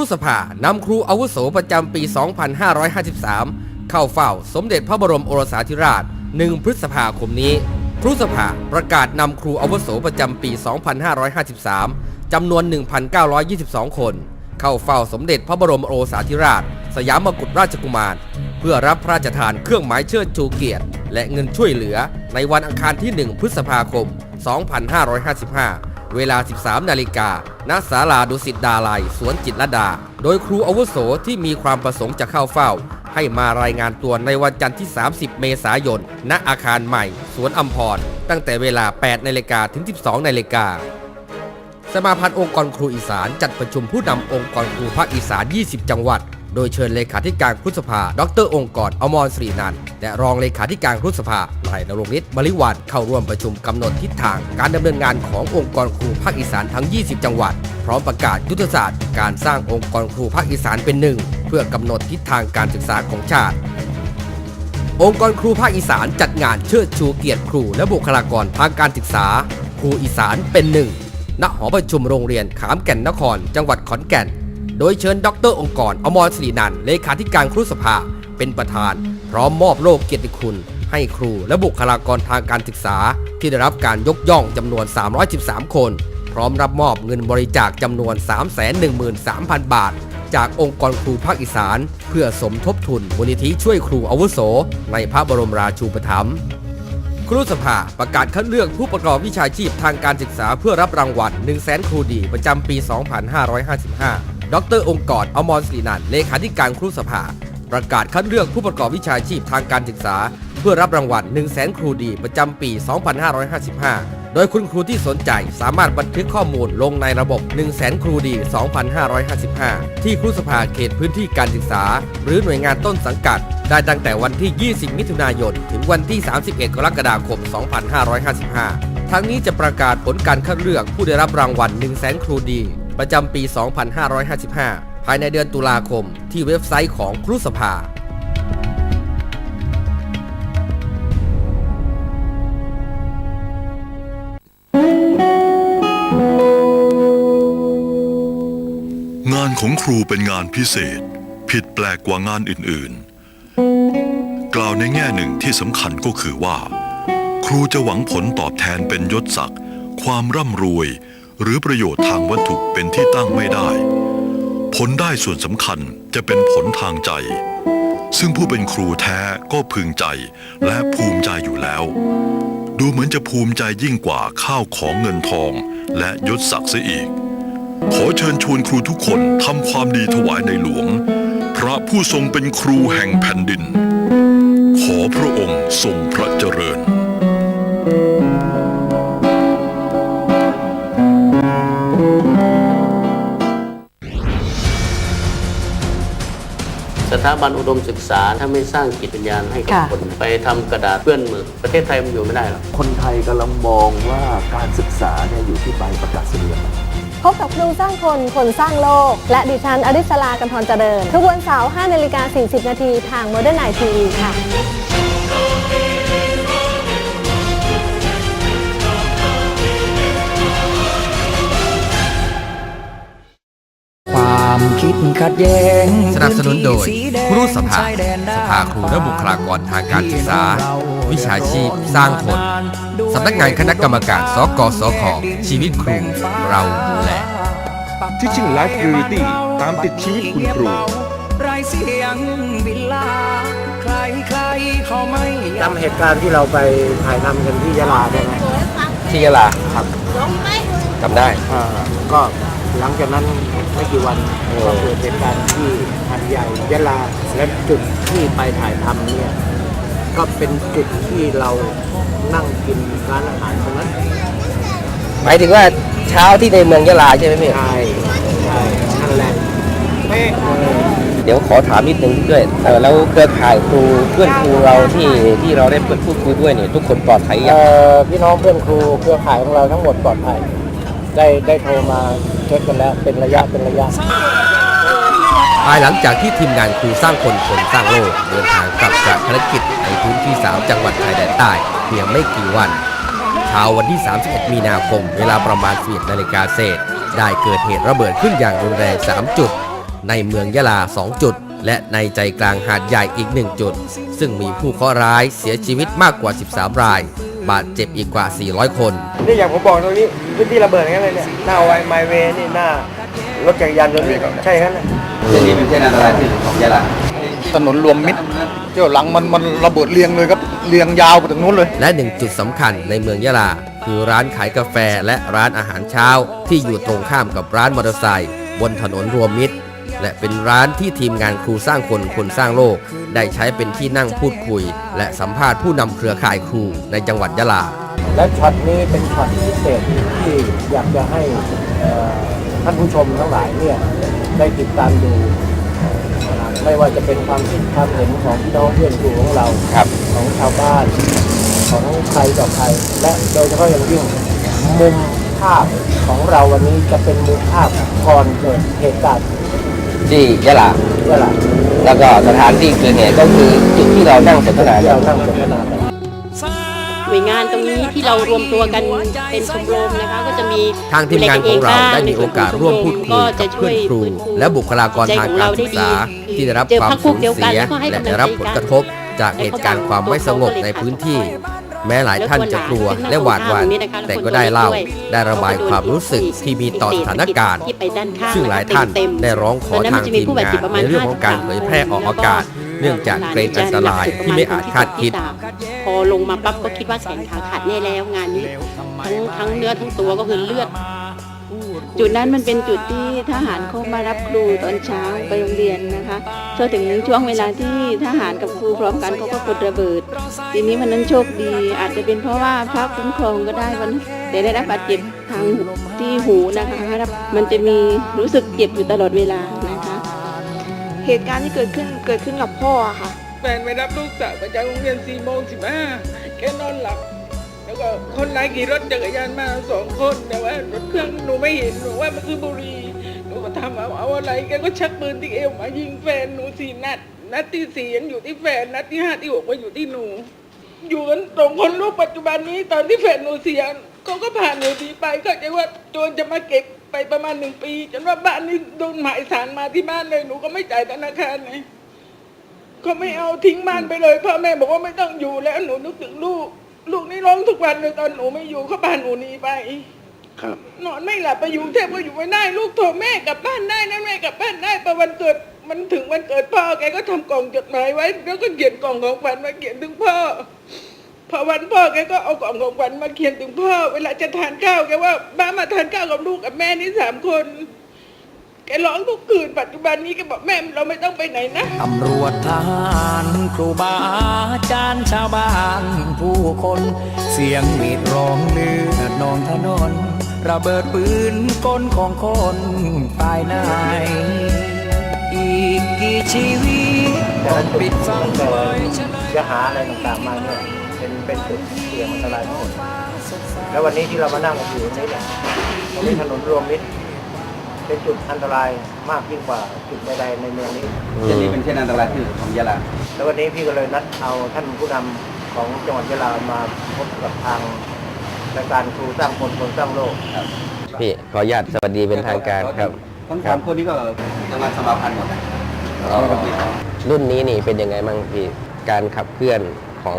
รูสภานำครูอาวุโสประจำปี 2553 เข้าเฝ้าสมเด็จพระบรมโอรสาธิราช 1 พฤษภาคมนี้ ครูสภาประกาศนำครูอาวุโสประจำปี 2553 จำนวน 1,922 คน เข้าเฝ้าสมเด็จพระบรมโอรสาธิราช สยามกุฎราชกุมาร เพื่อรับพระราชทานเครื่องหมายเชิดชูเกียรติ และเงินช่วยเหลือในวันอังคารที่ 1 พฤษภาคม 2555 เวลา 13 นาฬิกา ณ ศาลาดุสิตดาลัย สวนจิตรดา โดยครูอาวุโสที่มีความประสงค์จะเข้าเฝ้า ให้มารายงานตัวในวันจันทร์ที่ 30 เมษายน ณ อาคารใหม่ สวนอัมพร ตั้งแต่เวลา 8 นาฬิกาถึง 12 นาฬิกาสมาพันธ์องค์กรครูอีสานจัดประชุมผู้นำองค์กรครูภาคอีสาน 20 จังหวัด โดยเชิญเลขาธิการครุสภา ดรองค์กรอมรศรีนันท์และรองเลขาธิการครุสภานายนรงฤทธิ์บริวันเข้าร่วมประชุมกำหนดทิศทาง การดำเนินงานขององค์กรครูภาคอีสานทั้ง 20 จังหวัด พร้อมประกาศยุทธศาสตร์การสร้างองค์กรครูภาคอีสานเป็นหนึ่ง เพื่อกำหนดทิศทางการศึกษาของชาติองค์กรครูภาคอีสานจัดงานเชิดชูเกียรติครูและบุคลากรทางการศึกษา ครูอีสานเป็นหนึ่ง ณ หอประชุมโรงเรียนขามแก่นนคร จังหวัดขอนแก่น โดยเชิญดรองค์กรอมรศรีนันเลขาธิการครุสภา เป็นประธาน พร้อมมอบโล่เกียรติคุณ ให้ครูและบุคลากรทางการศึกษา ที่ได้รับการยกย่องจำนวน 313 คน พร้อมรับมอบเงินบริจาคจำนวน 313,000 บาท จากองค์กรครูภาคอีสาน เพื่อสมทบทุนมูลนิธิช่วยครูอาวุโส ในพระบรมราชูปถัมภ์ครูสภาประกาศคัดเลือกผู้ประกอบวิชาชีพทางการศึกษาเพื่อรับรางวัล 1 0 0 0 0แสนครูดีประจำปี 2555 ดรองค์กรอมรศรีนันเลขาธิการครูสภา ประกาศคัดเลือกผู้ประกอบวิชาชีพทางการศึกษา เพื่อรับรางวัล 1 0 0 0 0แครูดีประจำปี 2555 โดยคุณครูที่สนใจสามารถบันทึกข้อมูลลงในระบบ 1 0 0 0 0แครูดี 2555 ที่ครูสภาเขตพื้นที่การศึกษา หรือหน่วยงานต้นสังกัด ได้ตั้งแต่วันที่ 20 มิถุนายน ถึงวันที่ 31 กรกฎาคม 2555ทั้งนี้จะประกาศผลการคัดเลือกผู้ได้รับรางวัล 1 0 0 0 0แครูดี ประจำปี 2555 ภายในเดือนตุลาคมที่เว็บไซต์ของครูสภา งานของครูเป็นงานพิเศษ ผิดแปลกกว่างานอื่นๆ กล่าวในแง่หนึ่งที่สำคัญก็คือว่า ครูจะหวังผลตอบแทนเป็นยศศักดิ์ความร่ำรวย หรือประโยชน์ทางวัตถุเป็นที่ตั้งไม่ได้ ผลได้ส่วนสำคัญจะเป็นผลทางใจ ซึ่งผู้เป็นครูแท้ก็พึงใจและภูมิใจอยู่แล้ว ดูเหมือนจะภูมิใจยิ่งกว่าข้าวของเงินทองและยศศักดิ์เสียอีก ขอเชิญชวนครูทุกคนทำความดีถวายในหลวง พระผู้ทรงเป็นครูแห่งแผ่นดิน ขอพระองค์ทรงพระเจริญาบันอุดมศึกษาถ้าไม่สร้างจิตวิญญาณให้กับค่ะ คนไปทำกระดาษเปื้อนมือประเทศไทยมันอยู่ไม่ได้หรอก คนไทยกำลังมองว่าการศึกษาเนี่ยอยู่ที่ใบประกาศนียบัตร พบกับครูสร้างคน คนสร้างโลก และดิฉันอริสลากันทรเจริญ ทุกวันเสาร์5นาฬิกา40 นาทีทาง Modern Night TV ค่ะ ความคิดขัดแย้งสนับสนุนโดยพื้ที่สีแดงครูสภาชยแดนสภาครูและบุคลากรทางการศึกษา วิชาชีพสร้างคนสำนักงานคณะกรรมการสกสคชีวิตครูเราดูแล Teaching Life Reality ตามติดชีวิตคุณครูไรเสียงวิลาใครใครเขาไม่อยากจำเหตุการณ์ที่เราไปถ่ายทำกันที่ยะลาได้ไหมที่ยะลาครับจำได้อ่าก็ หลังจากนั้นไม่กี่วันก็เกิดเหตุการณ์ที่หันใหญ่ยะลาและจุดที่ไปถ่ายทำเนี่ยก็เป็นจุดที่เรานั่งกินร้านอาหารตรงนั้นหมายถึงว่าเช้าที่ในเมืองยะลาใช่ไหมพี่ ใช่ใช่นั่นแหละเดี๋ยวขอถามนิดนึงด้วยเออแล้วเครือข่ายครูเพื่อนครูเราที่ที่เราได้พูดคุยด้วยเนี่ยทุกคนปลอดภัยยัง เอ่อพี่น้องเพื่อนครูเครือข่ายของเราทั้งหมดปลอดภัย ได้ได้โทรมาเช็คกันแล้วเป็นระยะเป็นระยะ ภายหลังจากที่ทีมงานครูสร้างคนคนสร้างโลกเดินทางกลับจากภารกิจในพื้นที่ 3 จังหวัดชายแดนใต้เพียงไม่กี่วันเช้าวันที่ 31 มีนาคม เวลาประมาณ11นาฬิกาเศษ ได้เกิดเหตุระเบิดขึ้นอย่างรุนแรง 3 จุด ในเมืองยะลา 2 จุด และในใจกลางหาดใหญ่อีก 1 จุด ซึ่งมีผู้เคราะห์ร้ายเสียชีวิตมากกว่า 13 ราย บาดเจ็บอีกกว่า 400 คน นี่อย่างผมบอกตรงนี้พื้นที่ระเบิดอย่างนั้นเลยเนี่ยหน้าไวไมเวนี่หน้ารถจักรยานยนต์นี่ใช่ครับเส้นนี้เป็นเส้นอันตรายที่สุดของยะลาถนนรวมมิตรเจ้าหลังมันมันระเบิดเรียงเลยครับเรียงยาวไปถึงนู้นเลย และหนึ่งจุดสำคัญในเมืองยะลา คือร้านขายกาแฟและร้านอาหารเช้า ที่อยู่ตรงข้ามกับร้านมอเตอร์ไซค์บนถนนรวมมิตร และเป็นร้านที่ทีมงานครูสร้างคนคนสร้างโลก ได้ใช้เป็นที่นั่งพูดคุย และสัมภาษณ์ผู้นำเครือข่ายครูในจังหวัดยะลา และช็อตนี้เป็นช็อตพิเศษที่อยากจะให้เอ่อท่านผู้ชมทั้งหลายเนี่ยได้ติดตามดูนะครับไม่ว่าจะเป็นความคิดความเห็นของพี่น้องเพื่อนครูของเราครับของชาวบ้านของใครต่อใครและโดยเฉพาะอย่างยิ่งมุมภาพของเราวันนี้จะเป็นมุมภาพก่อนเกิดเหตุการณ์ ที่ยะลานี่แหละแล้วก็สถานที่เกิดเหตุก็คือจุดที่เรานั่งสนทนาที่เรานั่งสนทนากัน หน่วยงานตรงนี้ที่เรารวมตัวกันเป็นชมรมนะคะก็จะมีทางทีมงานของเราได้มีโอกาสร่วมพูดคุยกับเพื่อนครู และบุคลากรทางการศึกษา ที่ได้รับความสูญเสียและได้รับผลกระทบ จากเหตุการณ์ความไม่สงบในพื้นที่ แม้หลายท่านจะกลัวและหวาดหวั่นแต่ก็ได้เล่าได้ระบายความรู้สึกที่มีต่อสถานการณ์ที่ไปด้านข้างซึ่งหลายท่านเต็มๆได้ร้องขอตอนนั้นทางมันจะมีทีมผู้บาดงาเจ็นบประมาณในเรื่องของการเผยแพร่ออกอากาศ เนื่องจากเกรงอันตรายที่ไม่อาจคาดคิด พอลงมาปั๊บก็คิดว่าแขนขาขาดแน่แล้วงานนี้ ทั้งทั้งเนื้อทั้งตัวก็คือเลือด จุดนั้นมันเป็นจุดที่ทหารเขามารับครูตอนเช้าไปโรงเรียนนะคะพอถึงช่วงเวลาที่ทหารกับครูพร้อมกันเขาก็กดระเบิด ทีนี้วันนั้นโชคดี อาจจะเป็นเพราะว่าพระคุ้มครองก็ได้วันแต่ได้รับบาดเจ็บทางที่หูนะคะมันจะมีรู้สึกเจ็บอยู่ตลอดเวลานะคะ เหตุการณ์ที่เกิดขึ้นเกิดขึ้นกับพ่อค่ะแฟนไปรับลูกสาวมาจากโรงเรียนสี่โมงสิบห้าแกนอนหลับ แล้วก็คนร้ายขี่รถจักรยานมาสองคนแต่ว่ารถเครื่องหนูไม่เห็นหนูว่ามันคือบุหรีหนูก็ถามเอาเอาอะไรแกก็ชักปืนที่เอวมายิงแฟนหนูสี่นัดนัดที่สี่ยังอยู่ที่แฟนนัดที่ห้าที่หกก็อยู่ที่หนู อยู่กันตรงคนลูกปัจจุบันนี้ตอนที่แฟนหนูเสียเขาก็ผ่านหนูดีไปก็จะว่าโจรจะมาเก็บไปประมาณหนึ่งปี จนว่าบ้านนี้โดนหมายสารมาที่บ้านเลยหนูก็ไม่จ่ายธนาคารไงเขาไม่เอาทิ้งบ้านไปเลยพ่อแม่บอกว่าไม่ต้องอยู่แล้วหนูนึกถึงลูก ลูกนี่ร้องทุกวันเลยตอนหนูไม่อยู่เขาพาหนูหนีไป ครับ นอนไม่หลับไปอยู่กรุงเทพก็อยู่ไม่ได้ลูกโทรแม่กลับบ้านได้นะแม่กลับบ้านได้พอวันเกิดมันถึงวันเกิดพ่อแกก็ทำกล่องจดหมายไว้ แล้วก็เขียนกล่องของขวัญมาเขียนถึงพ่อพอวันพ่อแกก็เอากล่องของขวัญมาเขียนถึงพ่อ เวลาจะทานข้าวแกว่าบ้ามาทานข้าวกับลูกกับแม่นี่สามคน แกร้องทุกคืนปัจจุบันนี้แกบอกแม่เราไม่ต้องไปไหนนะ ตำรวจทหารครูบาอาจารย์ชาวบ้านผู้คน เสียงหวีดร้องเลือดนองถนน ระเบิดปืนก้นของคนตายนายอีกกี่ชีวิตแต่ละจุดปิดฟังไว้เฉลยจะหาอะไรต่างๆมาเนี่ยเป็นเป็นจุดเสี่ยงอันตรายทั้งหมดแล้ววันนี้ที่เรามานั่งกันอยู่ตรงนี้เนี่ยตรงนี้ถนนรวมมิตร เป็นจุดอันตรายมากยิ่งกว่าจุดใดๆในเมืองนี้เส้นนี้เป็นเส้นอันตรายที่สุดของยะลาแล้ววันนี้พี่ก็เลยนัดเอาท่านผู้นำของจังหวัดยะลามาพบกับทางรายการครูสร้างคนคนสร้างโลกพี่ขออนุญาตสวัสดีเป็นทางการครับ ทั้งสามคนนี้ก็จะมาสมาพันธ์หมดนะอ๋อ รุ่นนี้นี่เป็นยังไงบ้างพี่การขับเคลื่อนของ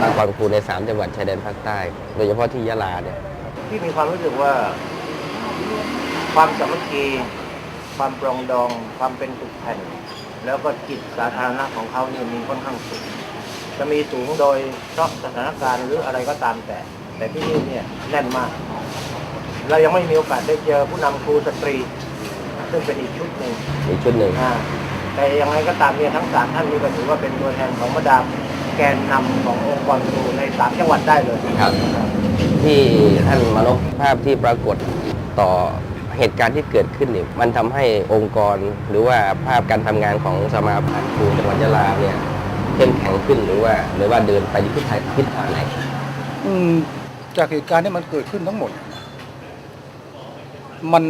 องค์กรครูใน 3 จังหวัดชายแดนภาคใต้ โดยเฉพาะที่ยะลาเนี่ย พี่มีความรู้สึกว่า ความสามัคคีความปรองดอง ความเป็นสุขแผ่น แล้วก็จิตสาธารณะของเขาเนี่ยมีค่อนข้างสูงจะมีสูงโดยเพราะสถานการณ์หรืออะไรก็ตามแต่ แต่ที่นี่เนี่ยแน่นมาก เรายังไม่มีโอกาสได้เจอผู้นำครูสตรี ซึ่งเป็นอีกชุดหนึ่งอีกชุดหนึ่งอ่าแต่ยังไงก็ตามเนี่ยทั้งสามท่านนี้ก็ถือว่าเป็นตัวแทนของมาดามแกนนำขององค์กรครูในสามจังหวัดได้เลยครับ ที่ท่านมานพภาพที่ปรากฏต่อ เหเหตุการณ์ที่เกิดขึ้นเนี่ยมันทำให้องค์กรหรือว่าภาพการทำงานของสมาพันธ์ครูจังหวัดยะลาเนี่ยเข้มแข็งขึ้นหรือว่า หรือว่าเดินไปทิศทางทิศทางไหนอืมจากเหตุการณ์ที่มันเกิดขึ้นทั้งหมด มัน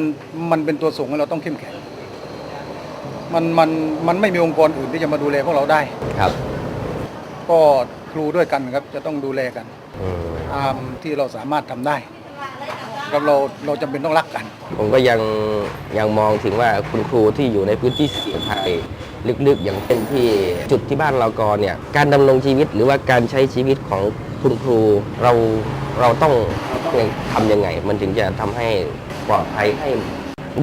มันเป็นตัวส่งให้เราต้องเข้มแข็ง มันมันมันไม่มีองค์กรอื่นที่จะมาดูแลพวกเราได้ครับ ก็ครูด้วยกันครับจะต้องดูแลกันอืมตามที่เราสามารถทำได้ ครับเราเราจำเป็นต้องรักกัน ผมก็ยังยังมองถึงว่าคุณครูที่อยู่ในพื้นที่เสี่ยงภัยลึกๆ อย่างเช่นที่จุดที่บ้านเรากอเนี่ยการดำรงชีวิตหรือว่าการใช้ชีวิตของคุณครูเราเราต้องทำยังไง มันถึงจะทำให้ปลอดภัยให้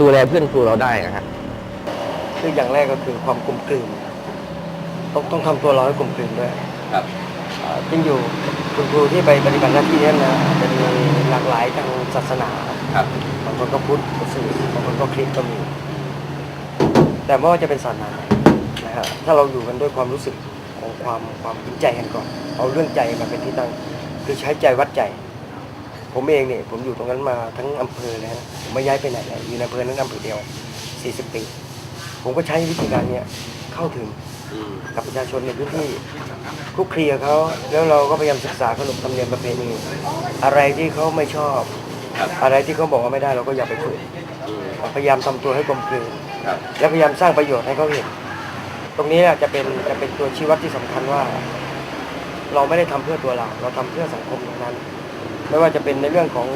ดูแลเพื่อนครูเราได้นะฮะคืออย่างแรกก็คือความกลมกลืนต้องต้องทำตัวเราให้กลมกลืนด้วยครับอ่าจริงอยู่ คุณครูที่ไปปฏิบัติหน้าที่เนี่ยนะจะมีหลากหลายทางศาสนาครับบางคนก็พุทธมุสลิมบางคนก็คริสต์ก็มี แต่ไม่ว่าจะเป็นศาสนาไหนนะฮะถ้าเราอยู่กันด้วยความรู้สึกของความความจริงใจกันก่อนเอาเรื่องใจมาเป็นที่ตั้งคือใช้ใจวัดใจ ผมเองเนี่ยผมอยู่ตรงนั้นมาทั้งอำเภอเลยนะผมไม่ย้ายไปไหนเลยอยู่ในอำเภอนั้นอำเภอเดียว40ปีผมก็ใช้วิธีการเนี้ยเข้าถึง กับประชาชนในพื้นที่คลุกคลีกับเขาแล้วเราก็พยายามศึกษาขนบธรรมเนียมประเพณีอะไรที่เขาไม่ชอบ อะไรที่เขาบอกว่าไม่ได้เราก็อย่าไปฝืนพยายามทำตัวให้กลมกลืนครับและพยายามสร้างประโยชน์ให้เขาเห็น ตรงนี้จะเป็นจะเป็นตัวชี้วัดที่สำคัญว่า เราไม่ได้ทำเพื่อตัวเรา เราทำเพื่อสังคมอย่างนั้น ไม่ว่าจะเป็นในเรื่องของ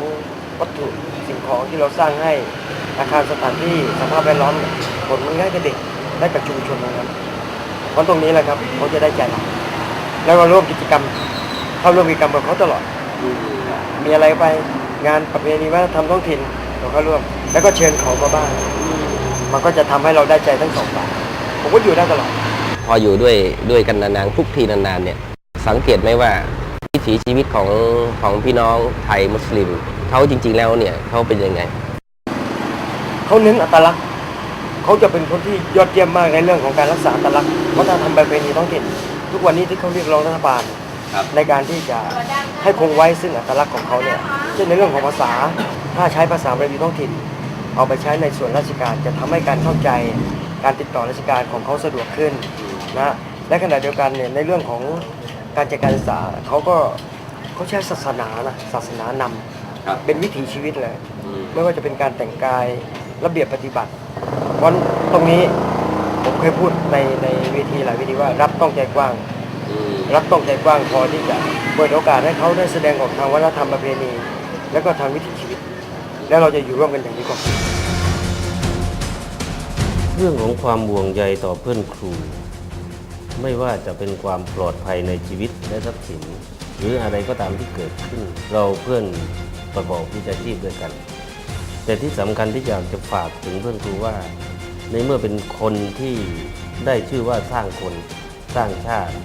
วัตถุสิ่งของที่เราสร้างให้อาคารสถานที่สภาพแวดล้อมเนี่ยผลมันได้กับเด็กได้กับชุมชนนะครับ เพราะตรงนี้แหละครับเขาจะได้ใจเราแล้วก็ร่วมกิจกรรมเข้าร่วมกิจกรรมกับเขาตลอด มีอะไรไปงานประเพณีวัฒนธรรมท้องถิ่นเราก็ร่วม แล้วก็เชิญเขามาบ้างมันก็จะทำให้เราได้ใจทั้งสองฝ่ายผมก็อยู่ได้ตลอด พออยู่ด้วยด้วยกันนานๆคลุกคลีนานๆเนี่ยสังเกตไหมว่าวิถีชีวิตของของพี่น้องไทยมุสลิมเขาจริง ๆแล้วเนี่ยเขาเป็นยังไงเขาเน้นอัตลักษณ์ เขาจะเป็นคนที่ยอดเยี่ยมมากในเรื่องของการรักษาอัตลักษณ์วัฒนธรรมประเพณีท้องถิ่น ทุกวันนี้ที่เขาเรียกร้องรัฐบาล ครับ ในการที่จะให้คงไว้ซึ่งอัตลักษณ์ของเขาเนี่ยเช่นในเรื่องของภาษา ถ้าใช้ภาษาประเพณีท้องถิ่น เอาไปใช้ในส่วนราชการจะทำให้การเข้าใจการติดต่อราชการของเขาสะดวกขึ้นนะและขณะเดียวกันเนี่ยในเรื่องของการจัดการศึกษาเขาก็เขาใช้ศาสนานะศาสนานำครับ เป็นวิถีชีวิตเลยไม่ว่าจะเป็นการแต่งกาย ระเบียบปฏิบัติ เพราะตรงนี้ผมเคยพูดในในเวทีหลายเวทีว่ารับต้องใจกว้าง รับต้องใจกว้างพอที่จะเปิดโอกาสให้เขาได้แสดงออกทางวัฒนธรรมประเพณี และก็ทางวิถีชีวิต แล้วเราจะอยู่ร่วมกันอย่างนี้ก่อนเรื่องของความห่วงใยต่อเพื่อนครู ไม่ว่าจะเป็นความปลอดภัยในชีวิตและทรัพย์สิน หรืออะไรก็ตามที่เกิดขึ้น เราเพื่อนประกอบวิชาชีพด้วยกัน แต่ที่สำคัญที่อยากจะฝากถึงเพื่อนครูว่า ในเมื่อเป็นคนที่ได้ชื่อว่าสร้างคนสร้างชาติ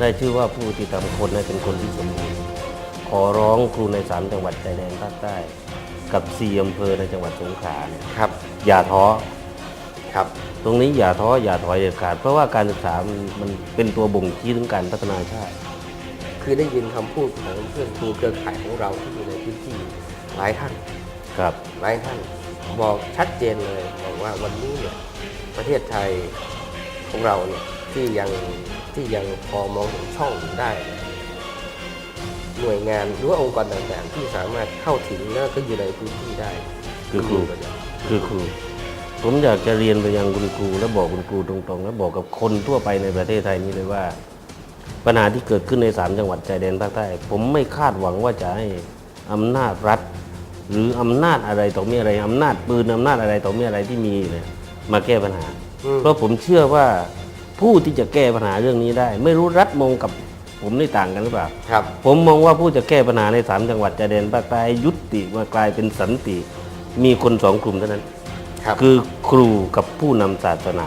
ได้ชื่อว่าผู้ที่ทำคนให้เป็นคนที่สมบูรณ์ขอร้องครูในสามจังหวัดชายแดนภาคใต้ กับสี่อำเภอในจังหวัดสงขลาเนี่ยครับ อย่าท้อครับ ตรงนี้อย่าท้ออย่าถอยเด็ดขาด เพราะว่าการศึกษามันมันเป็นตัวบ่งชี้ถึงการพัฒนาชาติ คือได้ยินคำพูดของเพื่อนครูเครือข่ายของเราที่อยู่ในพื้นที่หลายท่าน ครับหลายท่านบอกชัดเจนเลยบอกว่าวันนี้เนี่ยประเทศไทยของเราเนี่ยที่ยังที่ยังพอมองเห็นช่องได้เนี่ยหน่วยงานหรือว่าองค์กรต่างๆ ที่สามารถเข้าถึงแล้วก็อยู่ในพื้นที่ได้คือครูก็อยู่คือครู ผมอยากจะเรียนไปยังคุณครู และบอกคุณครูตรงๆ และบอกกับคนทั่วไปในประเทศไทยนี้เลยว่า ปัญหาที่เกิดขึ้นในสามจังหวัดชายแดนภาคใต้ผมไม่คาดหวังว่าจะให้อำนาจรัฐ หรืออำนาจอะไรต่อมีอะไรอำนาจปืนอำนาจอะไรต่อมีอะไรที่มีเนี่ยมาแก้ปัญหาเพราะผมเชื่อว่าผู้ที่จะแก้ปัญหาเรื่องนี้ได้ ไม่รู้รัฐมองกับผมนี่ต่างกันหรือเปล่า ครับ ผมมองว่าผู้จะแก้ปัญหาในสามจังหวัดชายแดนภาคใต้ยุติมากลายเป็นสันติ มีคนสองกลุ่มเท่านั้น ครับ คือครูกับผู้นำศาสนา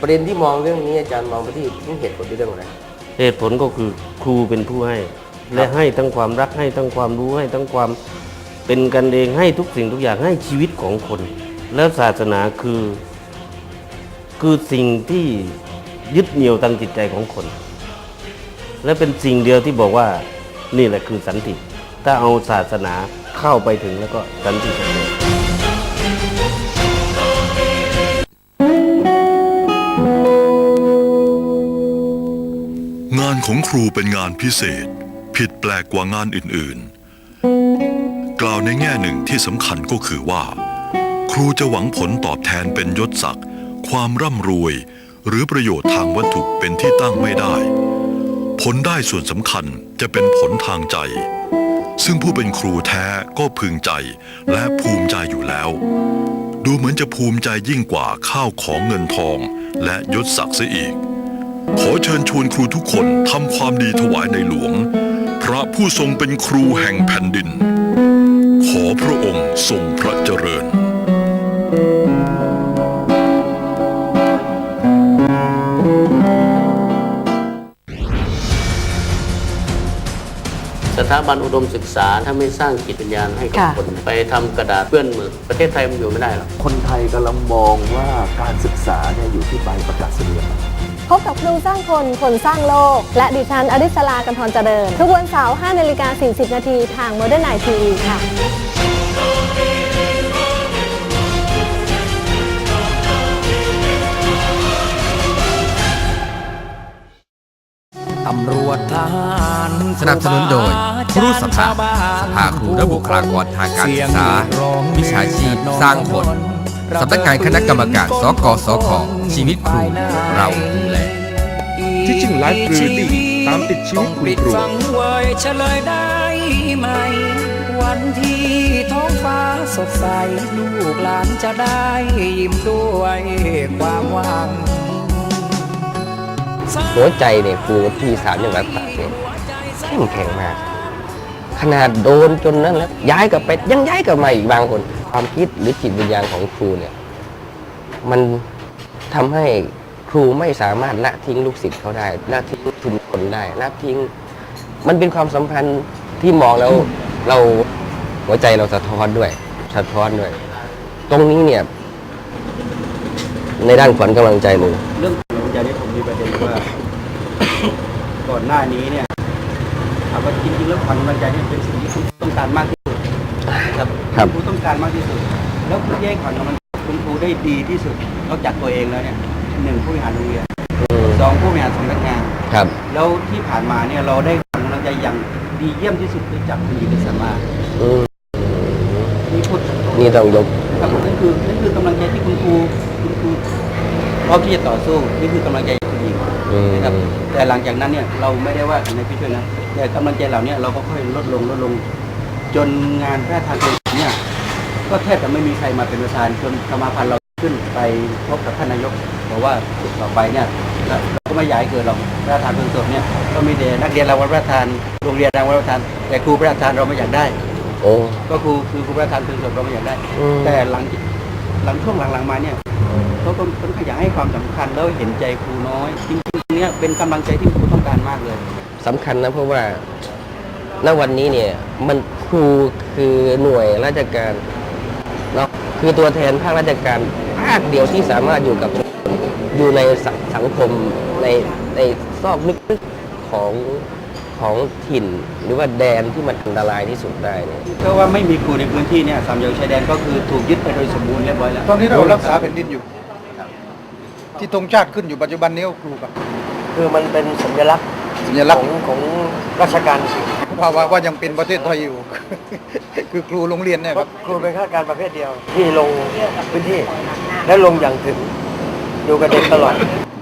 ประเด็นที่มองเรื่องนี้อาจารย์มองไปที่ที่เหตุผลที่เรื่องอะไร เหตุผลก็คือครูเป็นผู้ให้ และให้ทั้งความรักให้ทั้งความรู้ให้ทั้งความ เป็นกันเองให้ทุกสิ่งทุกอย่างให้ชีวิตของคน แล้วศาสนาคือ คือสิ่งที่ยึดเหนี่ยวทางจิตใจของคน และเป็นสิ่งเดียวที่บอกว่านี่แหละคือสันติ ถ้าเอาศาสนาเข้าไปถึงแล้วก็สันติจะเกิดงานของครูเป็นงานพิเศษ ผิดแปลกกว่างานอื่นๆ กล่าวในแง่หนึ่งที่สำคัญก็คือว่า ครูจะหวังผลตอบแทนเป็นยศศักดิ์ความร่ำรวย หรือประโยชน์ทางวัตถุเป็นที่ตั้งไม่ได้ ผลได้ส่วนสำคัญจะเป็นผลทางใจ ซึ่งผู้เป็นครูแท้ก็พึงใจและภูมิใจอยู่แล้ว ดูเหมือนจะภูมิใจยิ่งกว่าข้าวของเงินทองและยศศักดิ์เสียอีก ขอเชิญชวนครูทุกคนทำความดีถวายในหลวง พระผู้ทรงเป็นครูแห่งแผ่นดิน พระองค์ทรงพระเจริญ สถาบันอุดมศึกษาถ้าไม่สร้างจิตวิญญาณให้กับค่ะ คนไปทำกระดาษเปื้อนมือ ประเทศไทยมันอยู่ไม่ได้หรอก คนไทยกำลังมองว่าการศึกษาเนี่ยอยู่ที่ใบประกาศนียบัตร พบกับครูสร้างคน คนสร้างโลก และดิฉันอริสลากันทรเจริญ ทุกวันเสาร์5นาฬิกา40 นาทีทาง Modern Night TV ค่ะ ตำรวจทหารสนับสนุนโดยครูสภาสภาครูและบุคลากรทางการศึกษา วิชาชีพสร้างคนสำนักงานคณะกรรมการสกสคชีวิตครู เราดูแลที่จริงไลฟ์ฟรีตามติดชีวิตคุณครูฟังเวยเฉลยได้ไหม วันที่ท้องฟ้าสดใส ลูกหลานจะได้ยิ้มด้วยความหวัง หัวใจเนี่ยครูที่สามจังหวัดตากเนี่ยเข้มแข็งมาก ขนาดโดนจนนั้นแล้ว ย้ายกลับไปยังย้ายกลับมาอีกบางคน ความคิดหรือจิตวิญญาณของครูเนี่ยมันทำให้ครูไม่สามารถละทิ้งลูกศิษย์เขาได้ละทิ้งชุมชนได้ละทิ้ง มันเป็นความสัมพันธ์ที่มองแล้ว เราหัวใจเราสะท้อนด้วยสะท้อนด้วย ตรงนี้เนี่ย ในด้านขวัญกำลังใจเลยเรื่องของใจนี้ผมมีประเด็นว่า ก่อนหน้านี้เนี่ยเอาว่าจริงๆแล้วขวัญกำลังใจเนี่ยเป็นสิ่งที่คุณต้องการมากที่สุดนะครับครับคุณต้องการมากที่สุด แล้วคุณแยกขวัญกำลังใจคุณครูได้ดีที่สุดนอกจากตัวเองแล้วเนี่ยหนึ่งผู้บริหารโรงเรียนสองผู้บริหารสำนักงานครับ แล้วที่ผ่านมาเนี่ยเราได้ขวัญกำลังใจอย่าง ดีเยี่ยมที่สุดคือจากคุณหญิงเกษมาอืมนี่พูดนี่ต้องยก ครับนั่นคือนั่นคือกำลังใจที่คุณครูคุณครูพร้อมที่จะต่อสู้นี่คือกำลังใจของคุณหญิงอืม นะครับแต่หลังจากนั้นเนี่ยเราไม่ได้ว่าในพี่ช่วยนะแต่กำลังใจเหล่านี้เราก็ค่อยลดลงลดลง จนงานพระราชทานเพลิงเนี่ยก็แทบจะไม่มีใครมาเป็นประธานจนสมาพันธ์เราขึ้นไปพบกับท่านนายกบอกว่าต่อไปเนี่ยเราเรา ก็ไม่อยากให้เกิดหรอกพระราชทานเพลิงศพเนี่ยก็มีแต่นักเรียนรางวัลพระราชทานโรงเรียนรางวัลพระราชทานแต่ครูพระราชทานเราไม่อยากได้ โอ้ ก็คือคือครูพระราชทานเพลิงศพเราไม่อยากได้ อืม แต่หลังหลังช่วงหลังๆมาเนี่ยเขาก็ค่อนข้างอยากให้ความสำคัญแล้วเห็นใจครูน้อยจริงๆเนี่ยเป็นกำลังใจที่ครูต้องการมากเลย สำคัญนะเพราะว่าณวันนี้เนี่ย มันครูคือหน่วยราชการเนาะคือตัวแทนภาคราชการภาคเดียวที่สามารถอยู่กับชุมชน อยู่ในสังสังคมในในซอกลึกๆของของถิ่นหรือว่าแดนที่มันอันตรายที่สุดได้เนี่ยเพราะว่าไม่มีครูในพื้นที่เนี่ยสามเหลี่ยมชายแดนก็คือถูกยึดไปโดยสมบูรณ์เรียบร้อยแล้วตอนนี้เรารักษาแผ่นดินอยู่ ที่ธงชาติขึ้นอยู่ปัจจุบันนี้ก็ครูกับคือมันเป็นสัญลักษณ์สัญลักษณ์ของราชการว่าว่าว่ายังเป็นประเทศไทยอยู่ คือครูโรงเรียนเนี่ยครับครูเป็นข้าราชการประเภทเดียวที่ลงพื้นที่และลงอย่างถึง อยู่กับเด็กตลอด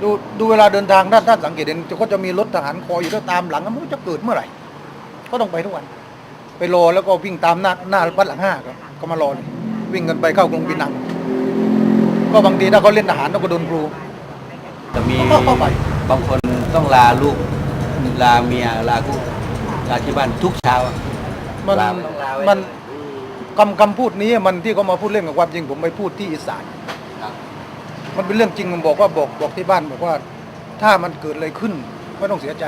ดูดูเวลาเดินทางด้านท่านสังเกตเห็นก็จะมีรถทหารคอยอยู่แล้วตามหลังมันจะเกิดเมื่อไหร่ ก็ต้องไปทุกวัน ไปรอแล้วก็วิ่งตามหน้าหน้าวัดหลังห้าครับก็มารอเลยวิ่งกันไปเข้ากรุงปีนัง ก็บางทีถ้าเขาเล่นทหารเราก็โดนครูจะมีบางคนต้องลาลูกลาเมียลาลูกลาที่บ้านทุกเช้ามันลาต้องลาไว้มันคำคำพูดนี้มันที่เขามาพูดเล่นกับความจริงผมไปพูดที่อีสาน มันเป็นเรื่องจริงผมบอกว่าบอกบอกที่บ้านบอกว่า ถ้ามันเกิดอะไรขึ้นไม่ต้องเสียใจ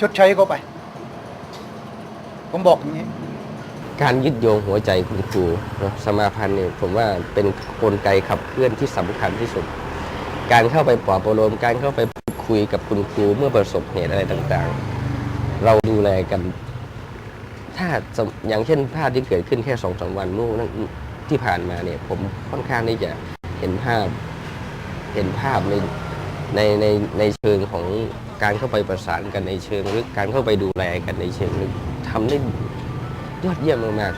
ชดใช้เขาไป ผมบอกอย่างนี้ การยึดโยงหัวใจคุณครูเนอะสมาพันธ์เนี่ยผมว่าเป็นกลไกขับเคลื่อนที่สำคัญที่สุด การเข้าไปปลอบประโลมการเข้าไปพูดคุยกับคุณครูเมื่อประสบเหตุอะไรต่างๆ เราดูแลกัน ถ้าอย่างเช่นภาพที่เกิดขึ้นแค่สองสามวันเมื่อนั้นที่ผ่านมาเนี่ย ผมค่อนข้างที่จะ ห็นภาพ เห็นภาพในในในในเชิงของการเข้าไปประสานกันในเชิงลึกการเข้าไปดูแลกันในเชิงลึกทำได้ยอดเยี่ยมมาก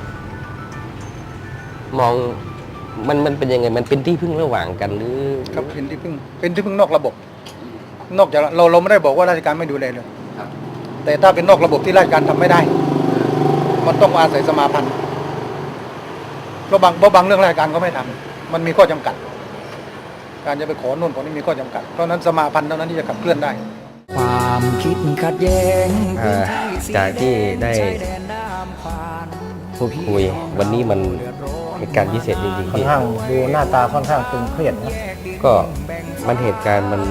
ๆมองมันมันเป็นยังไง มันเป็นที่พึ่งระหว่างกันหรือครับเป็นที่พึ่ง เป็นที่พึ่งนอกระบบ นอกจากเราเราไม่ได้บอกว่าราชการไม่ดูแลเลยแต่ถ้าเป็นนอกระบบที่ราชการทำไม่ได้ มันต้องอาศัยสมาพันธ์เพราะบางเพราะบางเรื่องราชการก็ไม่ทำมันมีข้อจำกัด การจะไปขอโน่นขอนี่มีข้อจำกัด เพราะฉะนั้นสมาพันธ์เท่านั้นที่จะขับเคลื่อนได้ ความคิดขัดแย้งอ่าจากที่ได้พูดคุยวันนี้มันเหตุการณ์พิเศษจริงๆค่อนที่ข้างดูหน้าตาค่อนข้างตึงเครียดนะก็มันเหตุการณ์มัน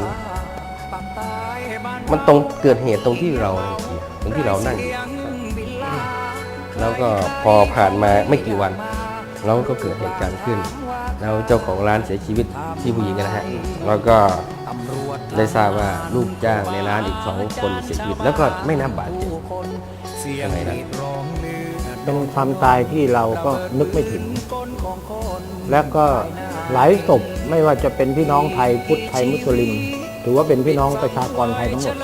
มันตรงเกิดเหตุตรงที่เราตรงที่เรานั่งอยู่แล้วก็พอผ่านมาไม่กี่วันแล้วก็เกิดเหตุการณ์ขึ้น แล้วเจ้าของร้านเสียชีวิตที่ผู้หญิงนะฮะแล้วก็ได้ทราบว่าลูกจ้างในร้านอีกสองคนเสียชีวิต แล้วก็ไม่นับบาดเจ็บยังไงนะเป็นความตายที่เราก็นึกไม่ถึง และก็หลายศพไม่ว่าจะเป็นพี่น้องไทยพุทธไทยมุสลิม ถือว่าเป็นพี่น้องประชากรไทยทั้งหมด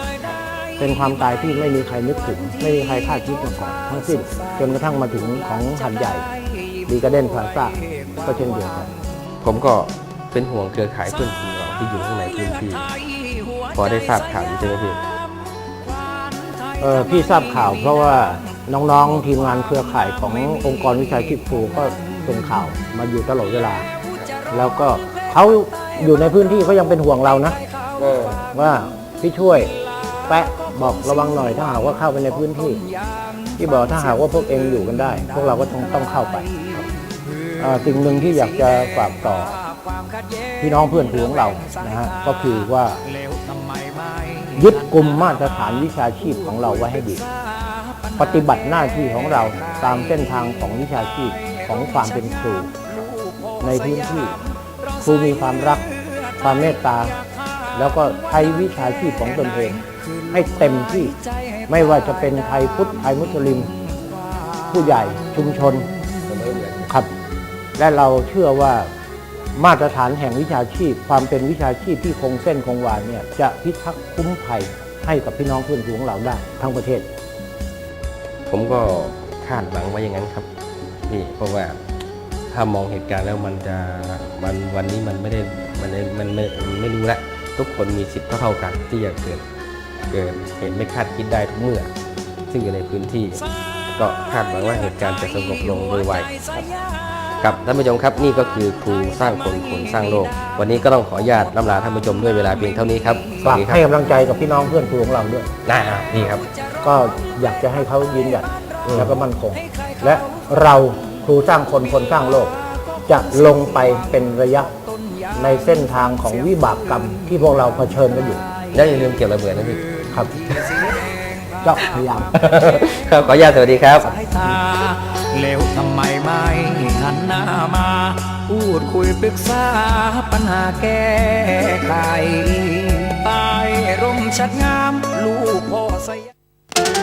เป็นความตายที่ไม่มีใครนึกถึง ไม่มีใครคาดคิดมาก่อนทั้งสิ้นจนกระทั่งมาถึงของหัดใหญ่ดีกระเด้นพลาซ่าก็เช่นเดียวกัน ผมก็เป็นห่วงเครือข่ายเพื่อนฝูงเราที่อยู่ข้างในพื้นที่ พอได้ทราบข่าวใช่ไหมพี่เออพี่ทราบข่าวเพราะว่าน้องๆทีมงานเครือข่ายขององค์กรวิชาชีพครูก็ส่งข่าวมาอยู่ตลอดเวลา แล้วก็เขาอยู่ในพื้นที่เขายังเป็นห่วงเรานะว่าพี่ช่วยแปะบอกระวังหน่อยถ้าหากว่าเข้าไปในพื้นที่ ที่บอกถ้าหากว่าพวกเองอยู่กันได้ พวกเราก็ต้องต้องเข้าไป สิ่งหนึ่งที่อยากจะฝากต่อพี่น้องเพื่อนฝูงของเรานะฮะก็คือว่ายึดกลุ่มมาตรฐานวิชาชีพของเราไว้ให้ดี ปฏิบัติหน้าที่ของเราตามเส้นทางของวิชาชีพของความเป็นครู ในพื้นที่ครูมีความรักความเมตตา แล้วก็ใช้วิชาชีพของตนเองให้เต็มที่ไม่ว่าจะเป็นไทยพุทธไทยมุสลิม ผู้ใหญ่ชุมชน และเราเชื่อว่ามาตรฐานแห่งวิชาชีพ ความเป็นวิชาชีพที่คงเส้นคงวาเนี่ยจะพิทักษ์คุ้มภัยให้กับพี่น้องเพื่อนฝูงของเราได้ทั้งประเทศ ผมก็คาดหวังไว้อย่างนั้นครับพี่เพราะว่าถ้ามองเหตุการณ์แล้วมันจะมันวันนี้มันไม่ได้มันไม่มันไม่ไม่รู้ละทุกคนมีสิทธิ์เท่ากันที่จะเกิดเกิดเหตุไม่คาดคิดได้ทุกเมื่อ ซึ่งอยู่ในพื้นที่ ก็คาดหวังว่าเหตุการณ์จะสงบลงโดยไวครับ ครับท่านผู้ชมครับนี่ก็คือครูสร้างคนคนสร้างโลก วันนี้ก็ต้องขออนุญาตล่ำลาท่านผู้ชมด้วยเวลาเพียงเท่านี้ครับสวัฝาสกดีครับให้กำลังใจกับพี่น้องเพื่อนฝูงของเราด้วย ได้ครับนี่ครับ ก็อยากจะให้เขายืนหยัดอืม แล้วก็มั่นคง และเราครูสร้างคนคนสร้างโลก จะลงไปเป็นระยะในเส้นทางของวิบากกรรมที่พวกเราเผชิญกันอยู่แล้วอย่าลืมเก็บระเบิดนะพี่ ครับ ก็พยายาม ครับขออนุญาตสวัสดีครับ สายตา แล้วทำไมไม่หันหน้ามา พูดคุยปรึกษาปัญหาแก้ไขใต้ร่มชัดงาม ลูกพ่อสยาม